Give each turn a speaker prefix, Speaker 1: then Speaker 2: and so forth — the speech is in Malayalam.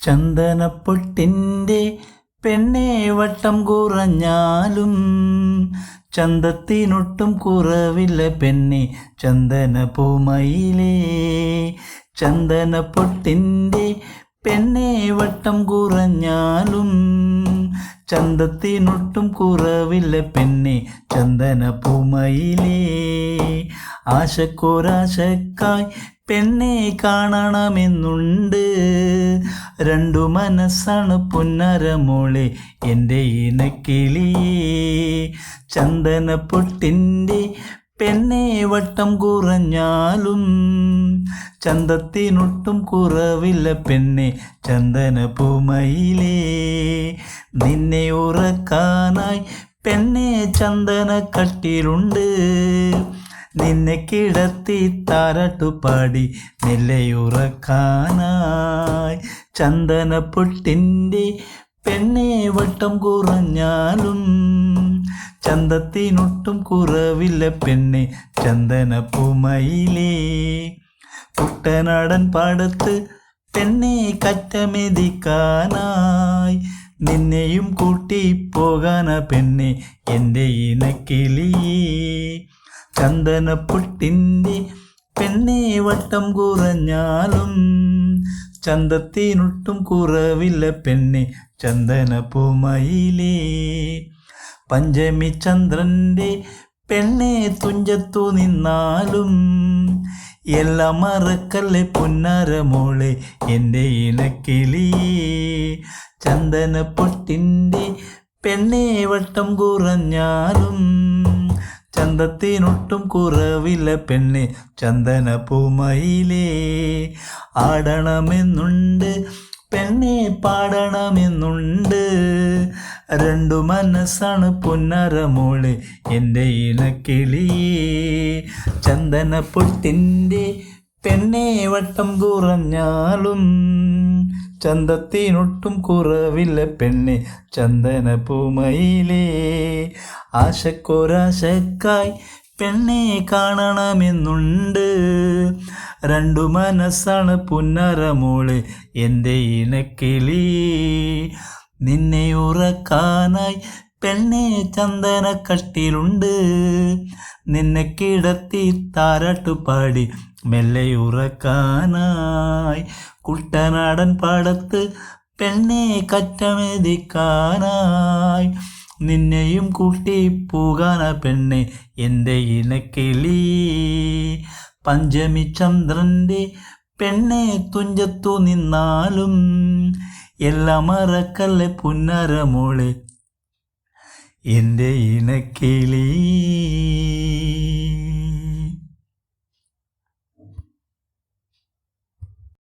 Speaker 1: ചന്ദനപ്പൊട്ടിന്റെ പെണ്ണേ വട്ടം കുറഞ്ഞാലും ചന്തത്തിനൊട്ടും കുറവില്ല പെണ്ണെ ചന്ദന പൂമയിലേ ചന്ദനപ്പൊട്ടിന്റെ പെണ്ണെ വട്ടം കുറഞ്ഞാലും ചന്തത്തിനൊട്ടും കുറവില്ല പെണ്ണെ ചന്ദന പൂമയിലേ ആശക്കോരാശക്കായി പെണ്ണെ കാണണമെന്നുണ്ട്. രണ്ടു മനസ്സാണ് പുന്നരമോളെ എന്റെ ഇനക്കിളിയേ ചന്ദനപ്പൊട്ടിന്റെ പെണ്ണെ വട്ടം കുറഞ്ഞാലും ചന്തത്തിനൊട്ടും കുറവില്ല പെണ്ണെ ചന്ദന പൂമയിലേ. നിന്നെ ഉറക്കാനായി പെണ്ണെ ചന്ദന കട്ടിലുണ്ട്. നിന്നെ കിടത്തി താരട്ടുപാടി ചന്ദന ചന്ദനപ്പൊട്ടിന്റെ പെണ്ണെ വട്ടം കുറഞ്ഞാലും ചന്തത്തിനൊട്ടും കുറവില്ല പെണ്ണെ ചന്ദന പുമയിലേ. കുട്ടനാടൻ പാടത്ത് പെണ്ണെ കറ്റമെതിക്കാനായി. നിന്നെയും കൂട്ടി പോകാന പെണ്ണെ എന്റെ ഇനക്കിളിയേ ചന്ദനപ്പൊട്ടിന്റെ പെണ്ണെ വട്ടം കുറഞ്ഞാലും ചന്തത്തിനൊട്ടും കുറവില്ല പെണ്ണെ. ചന്ദന പൂമയിലേ പഞ്ചമി ചന്ദ്രന്റെ പെണ്ണെ തുഞ്ചത്തു നിന്നാലും എല്ലാം മറക്കല്ലേ പുന്നാരമോളെ എന്റെ ചന്ദന ചന്ദനപ്പൊട്ടിന്റെ പെണ്ണെ വട്ടം കുറഞ്ഞാലും ചന്തത്തിനൊട്ടും കുറവില്ല പെണ്ണെ. ചന്ദന പൂമയിലേ ആടണമെന്നുണ്ട്. പെണ്ണെ പാടണമെന്നുണ്ട്. രണ്ടു മനസ്സാണ് പുന്നരമോൾ. എന്റെ ഇനക്കിളിയേ ചന്ദനപ്പൊട്ടിന്റെ പെണ്ണെ വട്ടം കുറഞ്ഞാലും ചന്തത്തിനൊട്ടും കുറവില്ല പെണ്ണെ ചന്ദന പൂമയിലേ ആശക്കൊരാശക്കായി പെണ്ണെ കാണണമെന്നുണ്ട്. രണ്ടു മനസ്സാണ് പുന്നരമോൾ എന്റെ ഇനക്കിളി നിന്നെ ഉറക്കാനായി പെണ്ണെ ചന്ദന കട്ടിലുണ്ട് നിന്നെ കിടത്തി താരാട്ടുപാടി മെല്ലെ ഉറക്കാനായി. കുട്ടനാടൻ പാടത്ത് പെണ്ണെ കറ്റമെതിക്കാനായി. നിന്നെയും കൂട്ടി പോകാന പെണ്ണെ എന്റെ ഇനക്കിളി പഞ്ചമി ചന്ദ്രന്റെ പെണ്ണെ തുഞ്ചത്തു നിന്നാലും. എല്ലാം മറക്കല്ലേ പുന്നരമോളെ എന്റെ ഇനക്കിളി